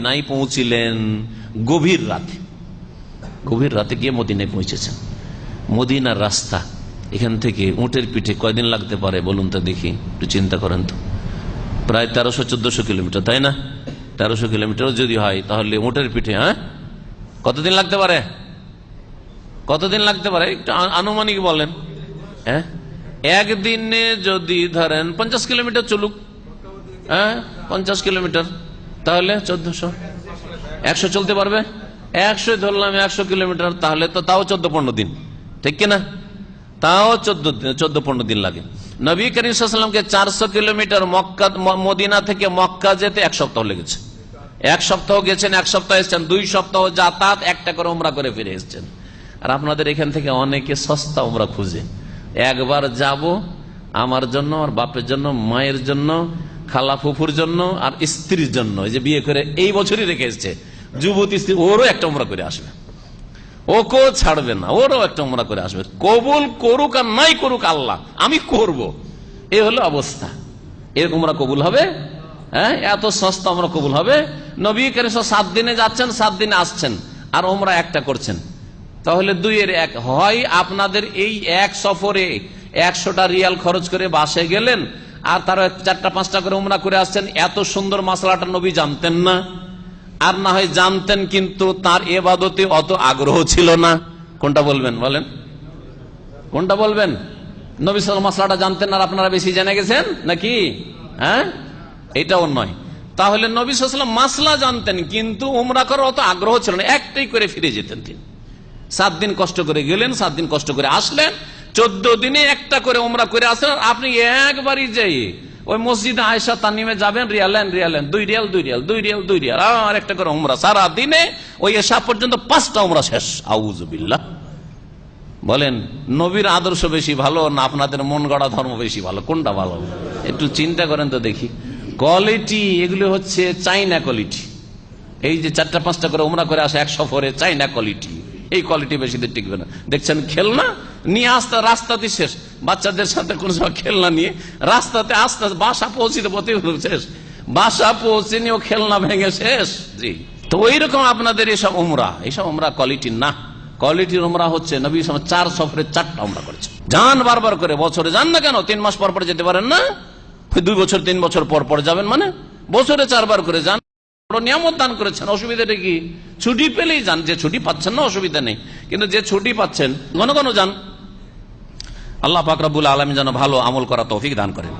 নাই পৌঁছিলেন গভীর রাতে। গভীর রাতে গিয়ে মদিনায় পৌঁছেছেন। মদিনার রাস্তা এখান থেকে উঁটের পিঠে কয়দিন লাগতে পারে বলুন তো দেখি, একটু চিন্তা করেন তো। প্রায় তেরোশো, চোদ্দশো কিলোমিটার, তাই না? তেরোশো কিলোমিটার যদি হয় তাহলে উঁটের পিঠে হ্যাঁ? কতদিন লাগতে পারে? কতদিন লাগতে পারে? একটু আনুমানিক বলেন। হ্যাঁ? একদিনে যদি ধরেন পঞ্চাশ কিলোমিটার চলুক। হ্যাঁ? পঞ্চাশ কিলোমিটার। তাহলে চোদ্দশো। একশো চলতে পারবে? একশো ধরলাম একশো কিলোমিটার, তাহলে তো তাও চোদ্দ পনেরো দিন। ঠিক কিনা? তাও চোদ্দ চোদ্দ পনেরো দিন লাগে। নবী করিমসাল্লামকে চারশো কিলোমিটার মক্কা মদিনা থেকে মক্কা যেতে এক সপ্তাহ লেগেছে। এক সপ্তাহ গেছেন, এক সপ্তাহ এসছেন, দুই সপ্তাহ যাতায়াত, একটা করে উমরা করে ফিরে এসছেন। আর আপনাদের এখান থেকে অনেকে সস্তা উমরা খুঁজে। একবার যাব আমার জন্য আর বাপের জন্য, মায়ের জন্য খালা ফুফুর জন্য আর স্ত্রীর জন্য। এই যে বিয়ে করে এই বছরই রেখে এসছে। যুবতী স্ত্রী, ওরও একটা উমরা করে আসবে। ওকেও ছাড়বে না, ওরও একটা উমরা করে আসবে। কবুল করুক আর নাই করুক আল্লাহ, আমি করব। এ হলো অবস্থা। এরকম কবুল হবে? হ্যাঁ এত সস্তা আমরা কবুল হবে? নবী করে সাত দিনে যাচ্ছেন, সাত দিনে আসছেন আর ওমরা একটা করছেন। তাহলে দুইয়ের এক হয়, আপনাদের এই এক সফরে একশোটা রিয়াল খরচ করে বাসে গেলেন আর তারা চারটা, পাঁচটা করে উমরা করে আসছেন। এত সুন্দর মশলাটা নবী জানতেন না। আর না হয় জানতেন, কিন্তু তার এবাদতে অত আগ্রহ ছিল না। কোনটা বলবেন, বলেন? কোনটা বলবেন? নবী সাল মশলাটা জানতেন আর আপনারা বেশি জেনে গেছেন? নাকি? হ্যাঁ? এটাও নয়। তাহলে নবী সাল্লাম মাসলা জানতেন, কিন্তু উমরা করার অত আগ্রহ ছিল না। একটাই করে ফিরে যেতেন তিনি। সাত দিন কষ্ট করে গেলেন, সাত দিন কষ্ট করে আসলেন। চোদ্দ দিনে একটা করে উমরা করে আসেন আপনি একবারই যাই, ওই মসজিদে আয়সা তানিমে যাবেন রিয়ালেন রিয়ালেন দুই রিয়াল দুই রিয়াল দুই রিয়াল দুই রিয়াল, আর একটা করে উমরা। সারা দিনে ওই এসা পর্যন্ত পাঁচটা উমরা শেষ। আউজবিল্লা বলেন, নবীর আদর্শ বেশি ভালো না আপনাদের মন গড়া ধর্ম বেশি ভালো? কোনটা ভালো? একটু চিন্তা করেন তো দেখি। কোয়ালিটি এগুলো হচ্ছে চাইনা কোয়ালিটি। এই যে চারটা, পাঁচটা করে উমরা করে আসে এক সফরে, চাইনা কোয়ালিটি। এই কোয়ালিটি বেশি টিকবে না। দেখছেন খেলনা? নিয়ে আসতে রাস্তাতে শেষ। বাচ্চাদের সাথে কোন সময় খেলনা নিয়ে রাস্তাতে আস্তে আস্তে বাসা পৌঁছিতে পথে শেষ। বাসা পৌঁছে নিয়ে খেলনা ভেঙে শেষ। জি। তো ওই রকম আপনাদের এসব উমরা এইসব উমরা কোয়ালিটি না। কোয়ালিটির উমরা হচ্ছে নবী সালাম চার সফরে চারটা উমরা করেছে যান বারবার করে, বছরে যান না কেন? তিন মাস পর পর যেতে পারেন না? দুই বছর, তিন বছর পর পর যাবেন মানে? বছরে চারবার করে যান। নিয়ামত দান করেছেন। অসুবিধাটা কি? ছুটি পেলেই যান। যে ছুটি পাচ্ছেন না, অসুবিধা নেই। কিন্তু যে ছুটি পাচ্ছেন, ঘন ঘন যান। আল্লাহ পাকরাবুল আলম যেন ভালো আমল করা তৌফিক দান করেন।